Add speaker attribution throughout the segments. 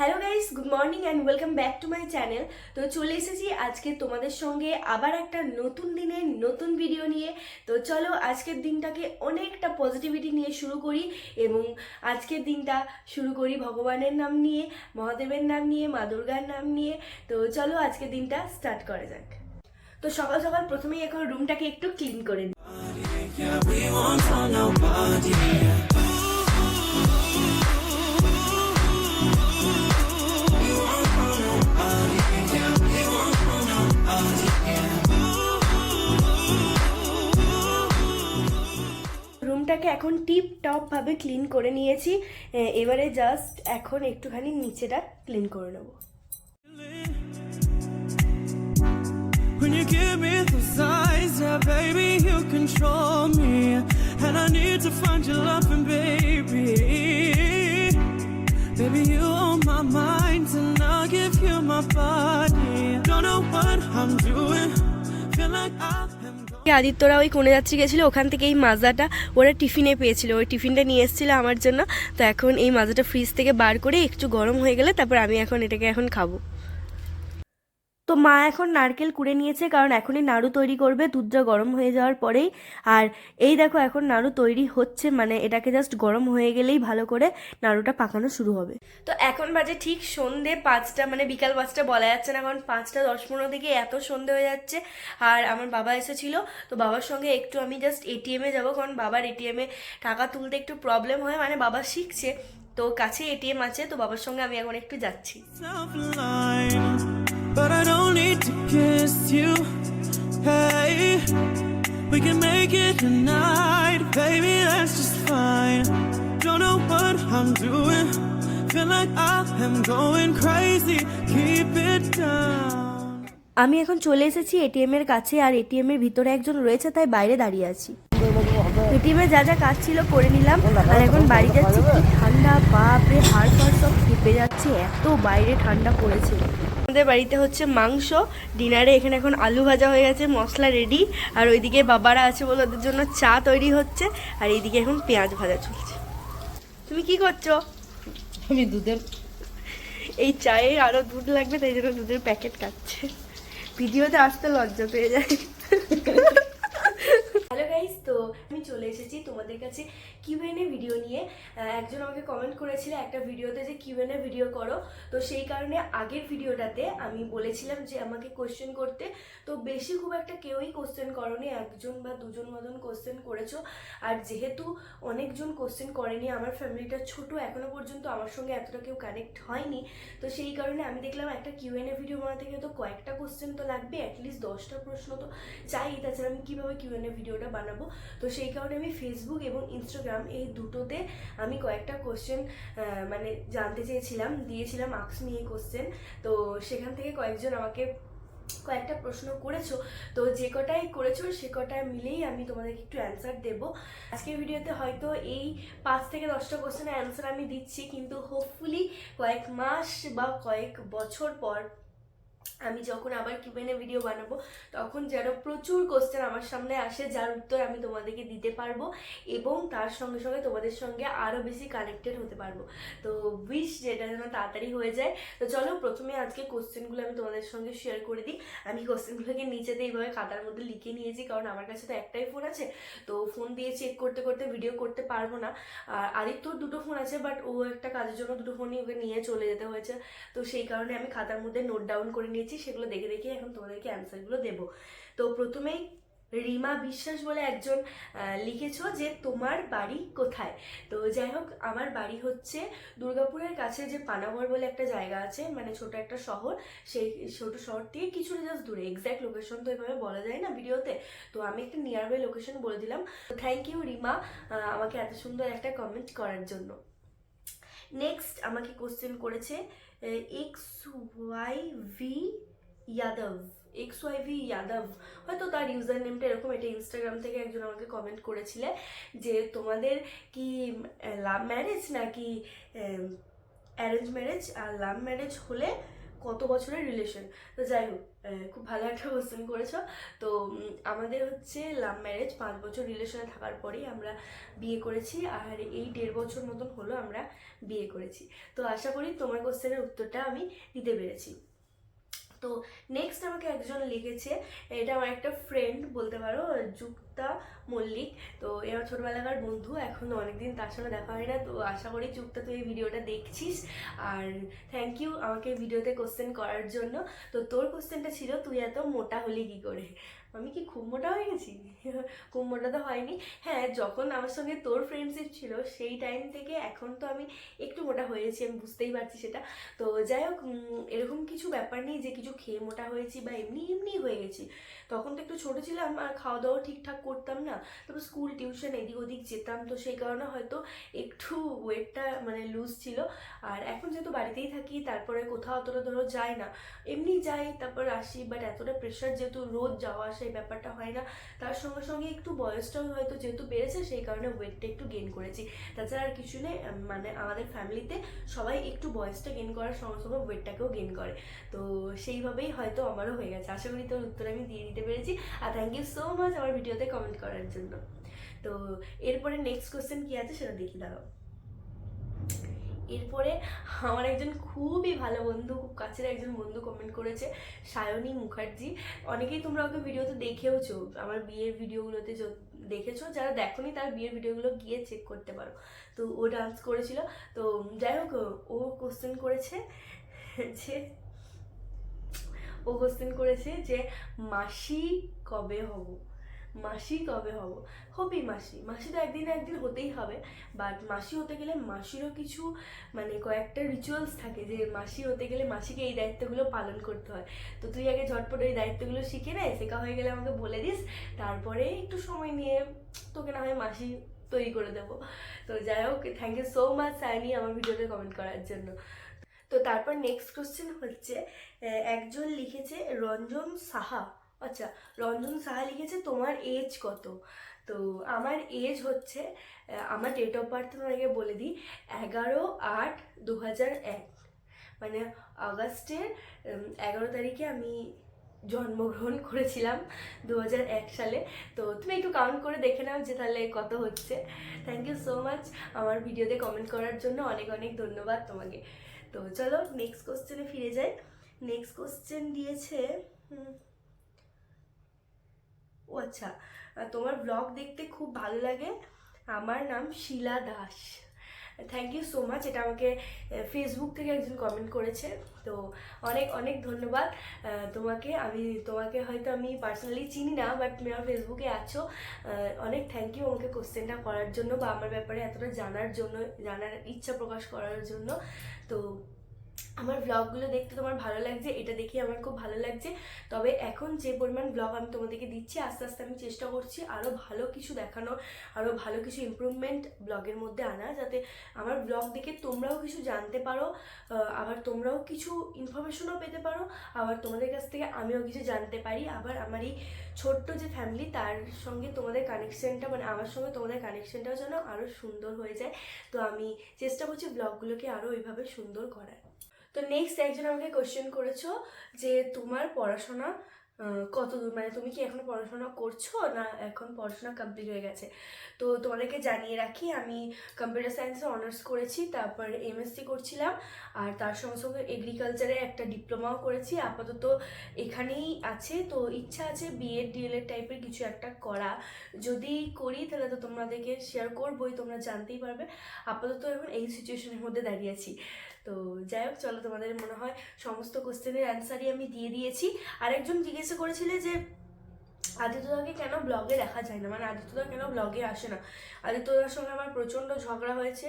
Speaker 1: Hello guys good morning and welcome back to my channel তো চলে এসেছি আজকে তোমাদের সঙ্গে আবার একটা নতুন দিনের নতুন ভিডিও নিয়ে। তো চলো আজকের দিনটাকে অনেকটা পজিটিভিটি নিয়ে শুরু করি এবং আজকের দিনটা শুরু করি ভগবানের নাম নিয়ে, মহাদেবের নাম নিয়ে, মা দুর্গার নাম নিয়ে। তো চলো আজকের দিনটা স্টার্ট করা যাক। তো সকাল সকাল প্রথমেই এখন রুমটাকে একটু ক্লিন করে নিই রুমটাকে এখন টিপ টপ ভাবে ক্লিন করে নিয়েছি এবারে জাস্ট এখন একটুখানি নিচেটা ক্লিন করে নেব
Speaker 2: When you give me the signs, yeah, baby, you control me. And I need to find your loving, baby. Baby, you own my mind, and I'll give you my body. Don't know what I'm doing, feel like I.
Speaker 1: আদিত্যরা ওই কোনে যাত্রী গেছিল, ওখান থেকে এই মাজাটা ওরা টিফিনে পেয়েছিল। ওই টিফিনটা নিয়ে এসেছিল আমার জন্য। তো এখন এই মাজাটা ফ্রিজ থেকে বার করে একটু গরম হয়ে গেলে তারপর আমি এখন এটাকে এখন খাব। তো মা এখন নারকেল কুড়ে নিয়েছে, কারণ এখনই নাড়ু তৈরি করবে, দুধটা গরম হয়ে যাওয়ার পরেই। আর এই দেখো, এখন নাড়ু তৈরি হচ্ছে মানে এটাকে জাস্ট গরম হয়ে গেলেই ভালো করে নাড়ুটা পাকানো শুরু হবে। তো এখন বাজে ঠিক সন্ধে পাঁচটা মানে বিকাল পাঁচটা বলা যাচ্ছে না, কারণ পাঁচটা দশ পনেরো থেকে এত সন্ধে হয়ে যাচ্ছে। আর আমার বাবা এসেছিল, তো বাবার সঙ্গে একটু আমি জাস্ট এটিএমে যাব, কারণ বাবার এটিএমে টাকা তুলতে একটু প্রবলেম হয় মানে বাবা শিখছে, তো কাছে এটিএম আছে, তো বাবার সঙ্গে আমি এখন একটু যাচ্ছি।
Speaker 2: But I don't need to kiss you. Hey, we can make it tonight, baby. That's just fine. Don't know what I'm doing, feel like I am going crazy. Keep it down.
Speaker 1: আমি এখন চলে এসেছি ATM এর কাছে আর ATM এর ভিতরে একজন রয়েছে তাই বাইরে দাঁড়িয়ে আছি এটিএম এ যা যা কাজ ছিল করে নিলাম আর এখন বাড়ি যাচ্ছি ঠান্ডা বাপরে হাড় ফাড় সব কেঁপে যাচ্ছে এত বাইরে ঠান্ডা পড়েছে আমাদের বাড়িতে হচ্ছে মাংস ডিনারে এখানে এখন আলু ভাজা হয়ে গেছে মশলা রেডি আর ওইদিকে বাবারা আছে বলে ওদের জন্য চা তৈরি হচ্ছে আর এইদিকে এখন পেঁয়াজ ভাজা চলছে। তুমি কি করছ?
Speaker 3: আমি দুধের
Speaker 1: এই চায়ে আরও দুধ লাগবে তাই জন্য দুধের প্যাকেট কাটছে। ভিডিওতে আসতে লজ্জা পেয়ে যায়। আমি চলে এসেছি তোমাদের কাছে কিউএনএ ভিডিও নিয়ে। একজন আমাকে কমেন্ট করেছিল একটা ভিডিওতে যে কিউএনএ ভিডিও করো। তো সেই কারণে আগের ভিডিওটাতে আমি বলেছিলাম যে আমাকে কোশ্চেন করতে। তো বেশি খুব একটা কেউই কোশ্চেন করনি, একজন বা দুজন মতন কোশ্চেন করেছ। আর যেহেতু অনেকজন কোশ্চেন করেনি, আমার ফ্যামিলিটা ছোট, এখনও পর্যন্ত আমার সঙ্গে এতটা কেউ কানেক্ট হয়নি। তো সেই কারণে আমি দেখলাম একটা কিউএনএ ভিডিও বানাতে গেলে তো কয়েকটা কোশ্চেন তো লাগবে অ্যাটলিস্ট দশটা প্রশ্ন তো চাই। তাছাড়া আমি কীভাবে কিউএনএ ভিডিওটা বানাবো? তো সেই কারণে আমি ফেসবুক এবং ইনস্টাগ্রাম এই দুটোতে আমি কয়েকটা কোশ্চেন মানে জানতে চেয়েছিলাম, দিয়েছিলাম আক্স নিয়ে কোশ্চেন তো সেখান থেকে কয়েকজন আমাকে কয়েকটা প্রশ্ন করেছ। তো যে কটাই করেছ, সে কটা মিলেই আমি তোমাদেরকে একটু অ্যান্সার দেবো। আজকের ভিডিওতে হয়তো এই পাঁচ থেকে দশটা কোশ্চেনের অ্যান্সার আমি দিচ্ছি, কিন্তু হোপফুলি কয়েক মাস বা কয়েক বছর পর আমি যখন আবার কিউএনএ ভিডিও বানাবো, তখন যেন প্রচুর কোশ্চেন আমার সামনে আসে, যার উত্তর আমি তোমাদেরকে দিতে পারব এবং তার সঙ্গে সঙ্গে তোমাদের সঙ্গে আরও বেশি কানেক্টেড হতে পারব। তো উইশ যেটা যেন তাড়াতাড়ি হয়ে যায়। তো চলো প্রথমে আজকে কোশ্চেনগুলো আমি তোমাদের সঙ্গে শেয়ার করে দিই। আমি কোশ্চেনগুলোকে নিচেতে এইভাবে খাতার মধ্যে লিখে নিয়েছি, কারণ আমার কাছে তো একটাই ফোন আছে। তো ফোন দিয়ে চেক করতে করতে ভিডিও করতে পারব না। আর আদিত্যর দুটো ফোন আছে বাট ও একটা কাজের জন্য দুটো ফোনই ওকে নিয়ে চলে যেতে হয়েছে। তো সেই কারণে আমি খাতার মধ্যে নোট ডাউন করে নিয়েছি সেগুলো দেখে দেখে এখন তোমাদেরকে অ্যান্সারগুলো দেবো। তো প্রথমেই রিমা বিশ্বাস বলে একজন লিখেছো যে তোমার বাড়ি কোথায়? তো যাই হোক, আমার বাড়ি হচ্ছে দুর্গাপুরের কাছে যে পানাগড় বলে একটা জায়গা আছে মানে ছোট একটা শহর, সেই ছোট শহর কিছুটা জাস্ট দূরে। এক্স্যাক্ট লোকেশন তো এভাবে বলা যায় না ভিডিওতে। তো আমি একটা নিয়ার বাই লোকেশন বলে দিলাম। থ্যাংক ইউ রিমা আমাকে এত সুন্দর একটা কমেন্ট করার জন্য। নেক্সট আমাকে কোশ্চেন করেছে X Y V Yadav X Y V Yadav হয়তো তার ইউজার নেমটা এরকম, এটা ইনস্টাগ্রাম থেকে একজন আমাকে কমেন্ট করেছিলে যে, তোমাদের কি লাভ ম্যারেজ নাকি অ্যারেঞ্জ ম্যারেজ আর লাভ ম্যারেজ হলে কত বছরের রিলেশন তো যাই হোক খুব ভালো একটা কোশ্চেন করেছ। তো আমাদের হচ্ছে লাভ ম্যারেজ পাঁচ বছর রিলেশনে থাকার পরেই আমরা বিয়ে করেছি আর এই দেড় বছর মতন হলো আমরা বিয়ে করেছি। তো, আশা করি তোমার কোশ্চেনের উত্তরটা আমি দিতে পেরেছি। তো নেক্সট আমাকে একজন লিখেছে, এটা আমার একটা ফ্রেন্ড বলতে পারো, যুক্তা মল্লিক। তো এরা ছোটবেলাকার বন্ধু, এখন অনেকদিন তার সঙ্গে দেখা হয় না, তো আশা করি চুপটা তুই এই ভিডিওটা দেখছিস। আর থ্যাংক ইউ আমাকে ভিডিওতে কোশ্চেন করার জন্য। তো তোর কোশ্চেনটা ছিল, তুই এত মোটা হলি কী করে? আমি কি খুব মোটা হয়ে গেছি? মোটা তো হয়নি। হ্যাঁ যখন আমার সঙ্গে তোর ফ্রেন্ডশিপ ছিল, সেই টাইম থেকে এখন তো আমি একটু মোটা হয়েছি, আমি বুঝতেই পারছি সেটা। তো যাই হোক এরকম কিছু ব্যাপার নেই যে কিছু খেয়ে মোটা হয়েছি বা এমনি এমনি হয়ে গেছি। তখন তো একটু ছোটো ছিলাম, আর খাওয়া দাওয়া ঠিকঠাক করতাম না। তারপর স্কুল টিউশন এদিক ওদিক যেতাম, তো সেই কারণে হয়তো একটু ওয়েটটা মানে লুজ ছিল। আর এখন যেহেতু বাড়িতেই থাকি, তারপরে কোথাও অতটা ধরো যাই না। এমনি যাই, তারপর আসি বাট এতটা প্রেশার যেহেতু রোজ যাওয়া আসা এই ব্যাপারটা হয় না। তার সঙ্গে সঙ্গে একটু বয়সটাও হয়তো যেহেতু বেড়েছে, সেই কারণে ওয়েটটা একটু গেন করেছি। তাছাড়া আর কিছু নেই মানে আমাদের ফ্যামিলিতে সবাই একটু বয়সটা গেন করার সঙ্গে সঙ্গে ওয়েটটাকেও গেন করে। তো সেইভাবেই হয়তো আমারও হয়ে গেছে। আশা করি তোর উত্তর আমি দিয়ে দিতে পেরেছি। আর থ্যাংক ইউ সো মাচ আমার ভিডিওতে কমেন্ট করার জন্য। তো এরপরে নেক্সট কোশ্চেন কি আছে সেটা দেখি, দাঁড়াও। এরপরে আমার একজন খুবই ভালো বন্ধু, খুব কাছের একজন বন্ধু কমেন্ট করেছে, সায়নী মুখার্জি। অনেকেই তোমরা ওকে ভিডিওতে দেখেওছো, আমার বিয়ের ভিডিওগুলোতে দেখেছ? যারা দেখোনি, তার বিয়ের ভিডিওগুলো গিয়ে চেক করতে পারো। তো ও ডান্স করেছিল। তো যাই হোক, ও কোশ্চেন করেছে যে, ও কোশ্চেন করেছে যে, মাসি কবে হব? মাসি কবে হব? হবি মাসি। মাসি তো একদিন একদিন হতেই হবে। বাট মাসি হতে গেলে মাসিরও কিছু মানে কয়েকটা রিচুয়ালস থাকে যে মাসি হতে গেলে মাসিকে এই দায়িত্বগুলো পালন করতে হয়। তো তুই আগে ঝটপট ওই দায়িত্বগুলো শিখে নে, শেখা হয়ে গেলে আমাকে বলে দিস। তারপরে একটু সময় নিয়ে তোকে না হয় মাসি তৈরি করে দেবো। তো যাই হোক thank you so much Saini আমার ভিডিওতে কমেন্ট করার জন্য। তো তারপর নেক্সট কোশ্চেন হচ্ছে একজন লিখেছে, রঞ্জন সাহা। আচ্ছা রঞ্জন সাহা লিখেছে তোমার এজ কত? তো আমার এজ হচ্ছে আমার ডেট অফ বার্থ তোমাকে বলে দিই, এগারো আট দু হাজার এক। মানে আগস্টের এগারো তারিখে আমি জন্মগ্রহণ করেছিলাম দু হাজার এক সালে। তো তুমি একটু কাউন্ট করে দেখে নাও যে তাহলে কত হচ্ছে। থ্যাংক ইউ সো মাচ আমার ভিডিওতে কমেন্ট করার জন্য অনেক অনেক ধন্যবাদ তোমাকে। তো চলো নেক্সট কোশ্চেনে ফিরে যাই। নেক্সট কোশ্চেন দিয়েছে ও আচ্ছা তোমার ব্লগ দেখতে খুব ভালো লাগে। আমার নাম Shila Das. Thank you so much এটা আমাকে ফেসবুক থেকে একজন কমেন্ট করেছে। তো অনেক অনেক ধন্যবাদ। তোমাকে, আমি, তোমাকে হয়তো আমি পার্সোনালি চিনি না বাট তুমি আমার ফেসবুকে আছো। অনেক থ্যাংক ইউ আমাকে কোশ্চেনটা করার জন্য বা আমার ব্যাপারে এতটা জানার জন্য, জানার ইচ্ছা প্রকাশ করার জন্য। তো আমার ব্লগগুলো দেখতে তোমার ভালো লাগছে, এটা দেখে আমার খুব ভালো লাগছে। তবে এখন যে পরিমাণ ব্লগ আমি তোমাদেরকে দিচ্ছি, আস্তে আস্তে আমি চেষ্টা করছি আরও ভালো কিছু দেখানো আরও ভালো কিছু ইমপ্রুভমেন্ট ব্লগের মধ্যে আনা যাতে আমার ব্লগ দেখে তোমরাও কিছু জানতে পারো আবার তোমরাও কিছু ইনফরমেশনও পেতে পারো, আবার তোমাদের কাছ থেকে আমিও কিছু জানতে পারি। আবার আমার এই ছোট্ট যে ফ্যামিলি তার সঙ্গে তোমাদের কানেকশনটা মানে আমার সঙ্গে তোমাদের কানেকশনটাও যেন আরও সুন্দর হয়ে যায়। তো আমি চেষ্টা করছি ব্লগগুলোকে আরও ওইভাবে সুন্দর করার। তো নেক্সট একজন আমাকে কোশ্চেন করেছ যে তোমার পড়াশোনা আহ, কত দূর মানে তুমি কি এখনও পড়াশোনা করছ না এখন পড়াশোনা কমপ্লিট হয়ে গেছে? তো তোমাদেরকে জানিয়ে রাখি আমি কম্পিউটার সায়েন্সে অনার্স করেছি তারপর এমএসসি করছিলাম আর তার সঙ্গে সঙ্গে এগ্রিকালচারে একটা ডিপ্লোমাও করেছি। আপাতত এখানেই আছে। তো ইচ্ছা আছে বিএড ডিএলএড টাইপের কিছু একটা করা। যদি করি তাহলে তো তোমাদেরকে শেয়ার করবোই তোমরা জানতেই পারবে। আপাতত এখন এই সিচুয়েশনের মধ্যে দাঁড়িয়ে আছি। তো যাই হোক, চলো তোমাদের মনে হয় সমস্ত কোশ্চেনের অ্যান্সারই আমি দিয়ে দিয়েছি। আর একজন জিজ্ঞাসা করেছিলে যে, আদিত্যদাকে কেন ব্লগে দেখা যায় না? মানে আদিত্যদা কেন ব্লগে আসে না? আদিত্যদার সঙ্গে আমার প্রচণ্ড ঝগড়া হয়েছে।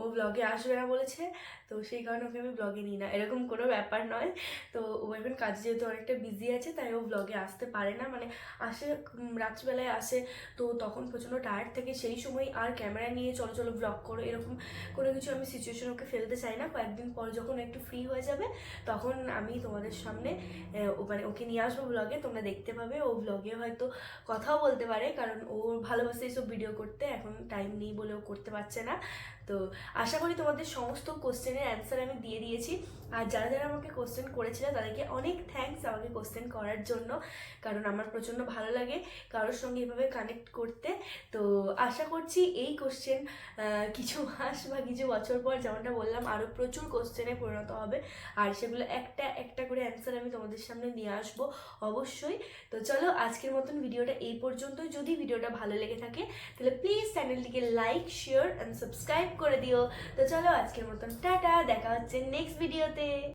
Speaker 1: ও ব্লগে আসবে না বলেছে, তো সেই কারণে ওকে আমি ব্লগে নিই না। এরকম কোনো ব্যাপার নয়। তো ও এখন কাজে যেহেতু অনেকটা বিজি আছে, তাই ও ব্লগে আসতে পারে না। মানে আসে রাত্রিবেলায় আসে, তো তখন প্রচণ্ড টায়ার্ড থেকে। সেই সময় আর ক্যামেরা নিয়ে চলো চলো ব্লগ করো, এরকম কোনো কিছু আমি সিচুয়েশন ওকে ফেলতে চাই না। কয়েকদিন পর যখন একটু ফ্রি হয়ে যাবে, তখন আমি তোমাদের সামনে মানে ওকে নিয়ে আসব ব্লগে তোমরা দেখতে পাবে, ও ব্লগে হয়তো কথাও বলতে পারে, কারণ ও ভালোবাসে এইসব ভিডিও করতে। এখন টাইম নেই বলে ও করতে পারছে না। তো আশা করি তোমাদের সমস্ত কোশ্চেনের অ্যান্সার আমি দিয়ে দিয়েছি। আর যারা যারা আমাকে কোশ্চেন করেছিল, তাদেরকে অনেক থ্যাঙ্কস আমাকে কোশ্চেন করার জন্য, কারণ আমার প্রচণ্ড ভালো লাগে কারোর সঙ্গে এভাবে কানেক্ট করতে। তো আশা করছি এই কোশ্চেন কিছু মাস বা কিছু বছর পর যেমনটা বললাম আরও প্রচুর কোশ্চেনে পরিণত হবে। আর সেগুলো একটা একটা করে অ্যান্সার আমি তোমাদের সামনে নিয়ে আসব অবশ্যই। তো চলো আজকের মতন ভিডিওটা এই পর্যন্তই। যদি ভিডিওটা ভালো লেগে থাকে, তাহলে প্লিজ চ্যানেলটিকে লাইক শেয়ার অ্যান্ড সাবস্ক্রাইব করে দিও। তো চলো আজকের মতন টাটা দেখা হচ্ছে নেক্সট ভিডিওতে